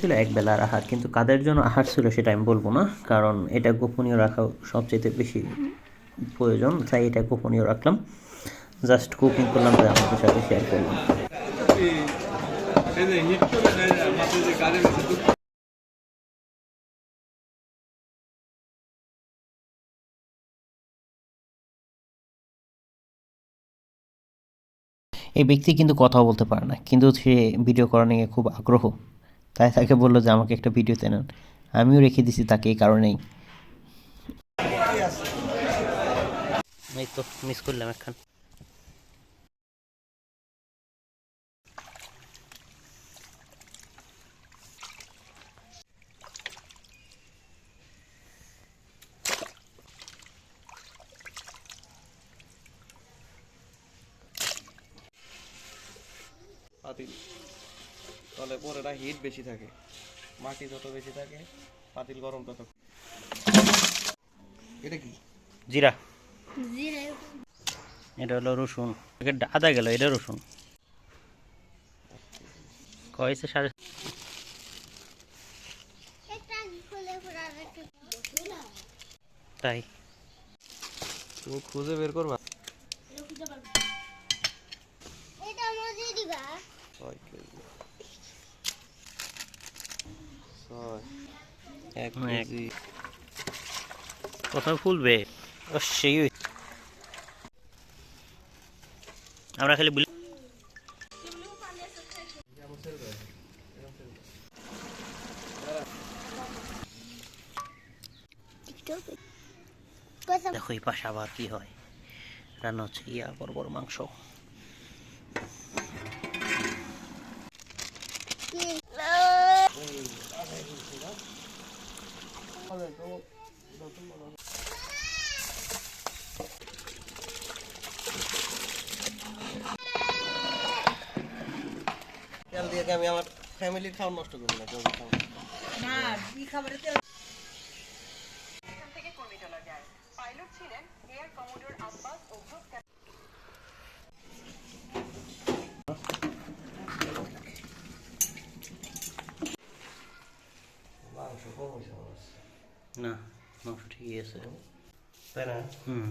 ছিল এক বেলার আহার, কিন্তু কাদের জন্য আহার ছিল সেটা আমি বলব না, কারণ এটা গোপনীয় রাখা সবচেয়ে বেশি প্রয়োজন, তাই এটা গোপনীয় রাখলাম। জাস্ট কুকিং করলাম, তাই আপনাদের সাথে শেয়ার করলাম। এই ব্যক্তি কিন্তু কথাও বলতে পারে না, কিন্তু সে ভিডিও করা নিয়ে খুব আগ্রহ। তাই তাকে বলল যে, আমাকে একটা ভিডিওতে নেন আমিও রেখে দিছি তাকে, এই কারণেই। তো মিস করলাম পাতিল তাহলে পরেটা হিট বেশি থাকে। মাটি যত বেশি থাকে পাতিল গরম তত। এটা কি? জিরা। জিরে। এটা হলো রসুন। এটা আদা গেল এটা রসুন। কয়েছে সাড়ে তাই। তুমি খুঁজে বের করবা? এটা মজে দিবা। কেজি। প্রথমে ফুলবে? সেই আমরা খালি বলি কথা দেখো এই পাশে আবার কি হয়? রান্না হচ্ছে ইয়া বড় বড় মাংস। তেল দিয়ে কি আমি আমার ফ্যামিলির খাওয়া নষ্ট করব না কেউ খাওয়া মাংস কম হয়েছে আমার কাছে। না মাংস ঠিকই আছে। তাই না? হুম।